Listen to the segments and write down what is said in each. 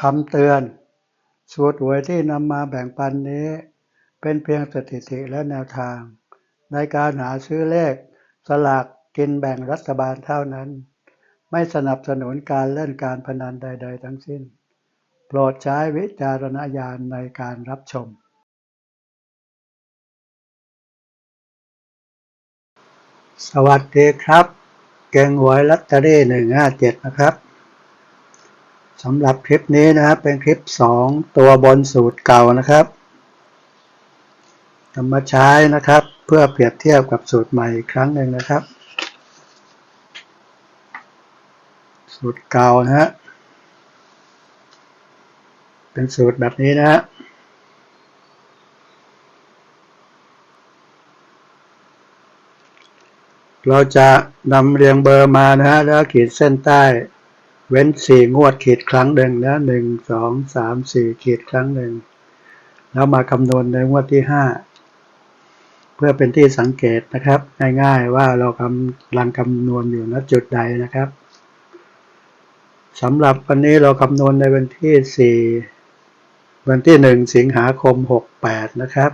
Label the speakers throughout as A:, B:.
A: คำเตือน สูตรหวยที่นำมาแบ่งปันนี้ เป็นเพียงสถิติและแนวทาง ในการหาซื้อเลข สลากกินแบ่งรัฐบาลเท่านั้น ไม่สนับสนุนการเล่นการพนันใด ๆ ทั้งสิ้น โปรดใช้วิจารณญาณในการรับชม สวัสดีครับ เก่งหวยลัตเตอรี่หนึ่งห้าเจ็ดนะครับ สำหรับคลิปนี้นะครับ เป็นคลิปสองตัวบนสูตรเก่านะครับนำมาใช้นะครับ เพื่อเปรียบเทียบกับสูตรใหม่อีกครั้งหนึ่งนะครับ สูตรเก่านะฮะเป็นสูตรแบบนี้นะฮะเราจะนำเรียงเบอร์มานะฮะแล้วขีดเส้นใต้ เว้นสี่งวดขีดครั้งหนึ่งนะหนึ่งสองสามสี่ขีดครั้งหนึ่งแล้วมาคำนวณในงวดที่ห้าเพื่อเป็นที่สังเกตนะครับ ง่ายๆว่าเรากำลังคำนวณอยู่ณจุดใดนะครับสำหรับวันนี้เราคำนวณในวันที่สี่วันที่หนึ่งสิงหาคมหกแปดนะครับ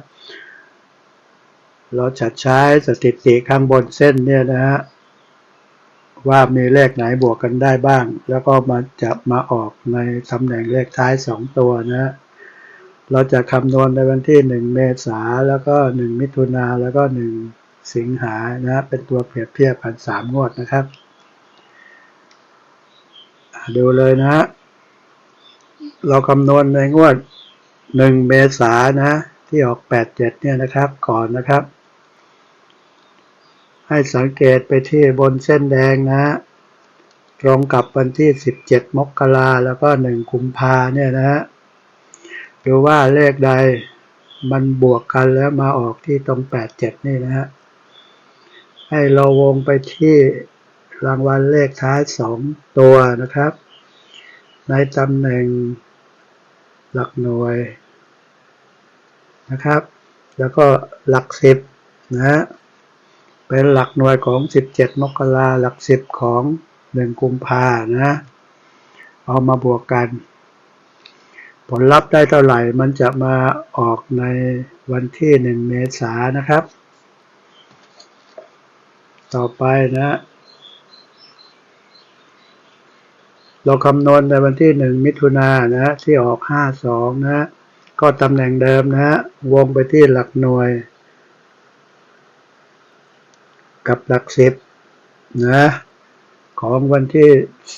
A: เราจะใช้สถิติข้างบนเส้นเนี่ยนะฮะ ว่ามีเลขไหนบวกกันได้บ้าง แล้วก็มาจะมาออกในตำแหน่งเลขท้าย 2 ตัวนะ เราจะคำนวณในวันที่ 1 เมษาแล้วก็ 1 มิถุนาแล้วก็ 1 สิงหานะ เป็นตัวเปรียบเทียบกัน3งวดนะครับดูเลยนะ เราคำนวณในงวด 1 เมษานะ ที่ออก 87 เนี่ยนะครับ ก่อนนะครับ ให้สังเกตไปที่บนเส้นแดงนะ ตรงกับวันที่ 17 มกราแล้วก็ 1 กุมภาเนี่ยนะฮะดูว่าเลขใดมันบวกกันแล้วมาออกที่ตรง 87 นี่นะฮะ ให้เราวงไปที่รางวัลเลขท้าย 2 ตัวนะครับ ในตำแหน่งหลักหน่วยนะครับ แล้วก็หลักสิบนะฮะ เป็นหลักหน่วยของ 17 มกราหลักสิบของ 1 กุมภานะ เอามาบวกกัน ผลลัพธ์ได้เท่าไหร่มันจะมาออกในวันที่ 1 เมษายนนะครับ ต่อไปนะ เราคำนวณในวันที่ 1 มิถุนายนนะ ที่ออก 52 นะ ก็ตำแหน่งเดิมนะ วงไปที่หลักหน่วย กับหลักสิบนะของวันที่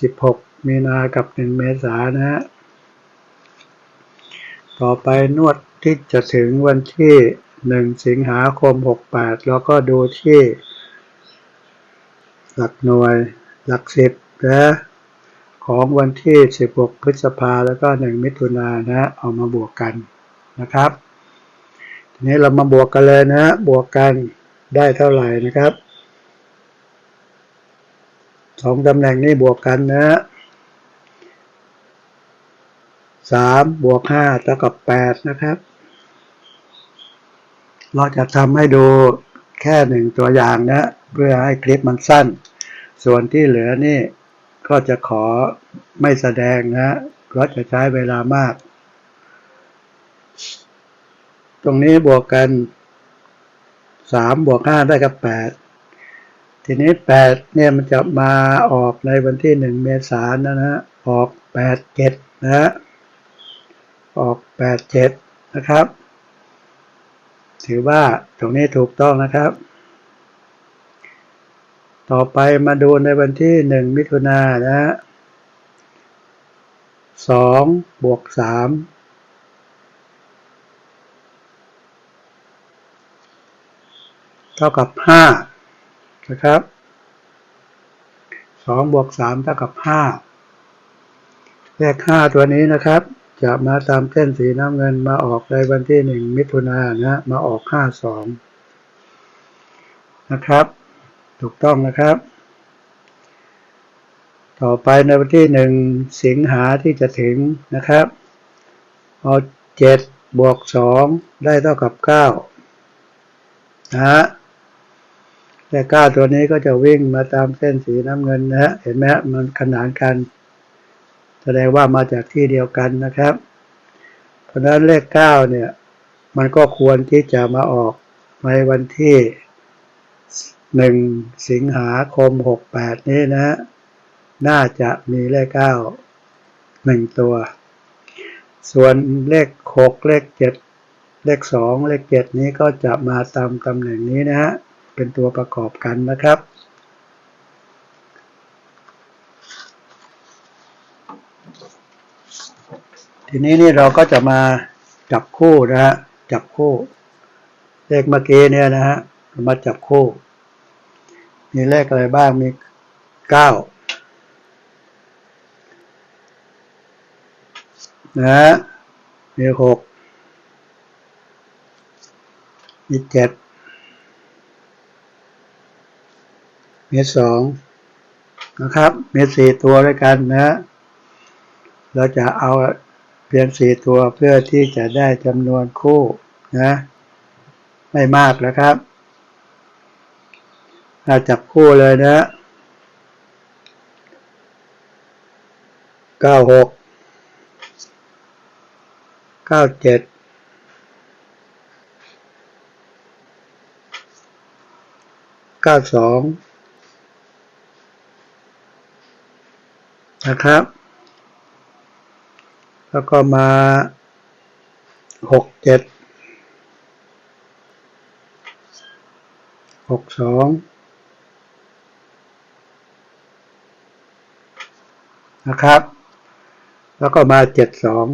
A: 16 มีนากับ 1 เมษายนนะ ต่อไปนวดที่จะถึงวันที่ 1 สิงหาคม 68 แล้วก็ดูที่ หลักหน่วยหลักสิบนะของวันที่ 16 พฤษภาแล้วก็ 1 มิถุนายนนะ เอามาบวกกันนะครับ ทีนี้เรามาบวกกันเลยนะ บวกกันได้เท่าไหร่นะครับ สองตำแหน่งนี้บวกกันนะสามบวกห้าเท่ากับแปดนะครับ เราจะทำให้ดูแค่หนึ่งตัวอย่างนะ เพื่อให้คลิปมันสั้น ส่วนที่เหลือนี่ก็จะขอไม่แสดงนะเพราะจะใช้เวลามาก ตรงนี้บวกกันสามบวกห้าได้กับแปด ทีนี้แปดเนี่ยมันจะมาออกในวันที่หนึ่งเมษายนนะฮะออกแปดเจ็ดนะฮะออกแปดเจ็ดนะครับ ถือว่าตรงนี้ถูกต้องนะครับ ต่อไปมาดูในวันที่หนึ่งมิถุนายนนะฮะสองบวกสามเท่ากับห้า นะครับสองบวกสามเท่ากับห้าเลขห้าตัวนี้นะครับ จะมาตามเส้นสีน้ำเงินมาออกในวันที่หนึ่งมิถุนายนนะมาออกห้าสองนะครับ ถูกต้องนะครับ ต่อไปในวันที่หนึ่งสิงหาที่จะถึงนะครับเอาเจ็ดบวกสองได้เท่ากับเก้านะฮะ แต่ก้าตัวนี้ก็จะวิ่งมาตามเส้นสีน้ำเงินนะฮะ เห็นไหมฮะ มันขนานกัน แสดงว่ามาจากที่เดียวกันนะครับ เพราะฉะนั้นเลขเก้าเนี่ย มันก็ควรที่จะมาออกในวันที่หนึ่งสิงหาคมหกแปดนี้นะฮะน่าจะมีเลขเก้าหนึ่งตัว ส่วนเลขหกเลขเจ็ดเลขสองเลขเจ็ดนี้ก็จะมาตามตำแหน่งนี้นะฮะ เป็นตัวประกอบกันนะครับ ทีนี้นี่เราก็จะมาจับคู่นะฮะจับคู่ เลขเมื่อกี้เนี่ยนะฮะมาจับคู่ มีเลขอะไรบ้างมีเก้านะฮะมีหกมีเจ็ด เมีสองนะครับ เมีสี่ตัวด้วยกันนะฮะเราจะเอาเพียงสี่ตัวเพื่อที่จะได้จำนวนคู่นะ ไม่มากนะครับถ้าจับคู่เลยนะเก้าหกเก้าเจ็ดเก้าสอง นะครับ แล้วก็มาหกเจ็ดหกสองนะครับ แล้วก็มาเจ็ดสอง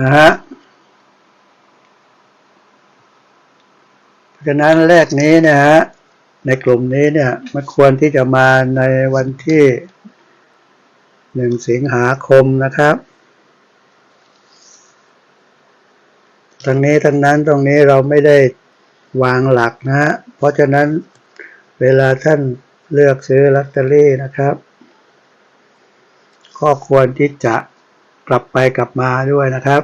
A: นะฮะเพราะฉะนั้นเลขนี้นะฮะ ในกลุ่มนี้เนี่ยมันควรที่จะมาในวันที่หนึ่งสิงหาคมนะครับ ทั้งนี้ทั้งนั้นตรงนี้เราไม่ได้วางหลักนะฮะเพราะฉะนั้นเวลาท่านเลือกซื้อลอตเตอรี่นะครับก็ควรที่จะกลับไปกลับมาด้วยนะครับ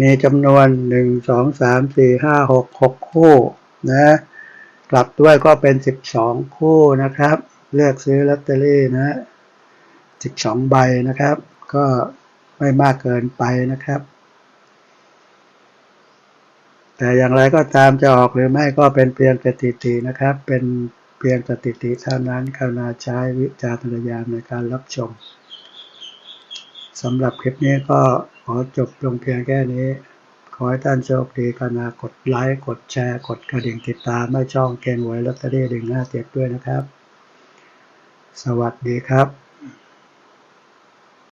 A: มีจำนวนหนึ่งสองสามสี่ห้าหกหกคู่นะ กลับด้วยก็เป็นสิบสองคู่นะครับ เลือกซื้อลอตเตอรี่นะสิบสองใบนะครับ ก็ไม่มากเกินไปนะครับ แต่อย่างไรก็ตามจะออกหรือไม่ก็เป็นเพียงสถิตินะครับ เป็นเพียงสถิติเท่านั้นกรุณาใช้วิจารณญาณในการรับชมสำหรับคลิปนี้ก็ขอจบลงเพียงแค่นี้ ขอให้ท่านโชคดีกันนะกดไลค์กดแชร์ กดกระดิ่งติดตามไม่ช่องเกณฑ์ไว้ลอตเตอรี่ดึงหน้าเจ็ดด้วยนะครับ สวัสดีครับ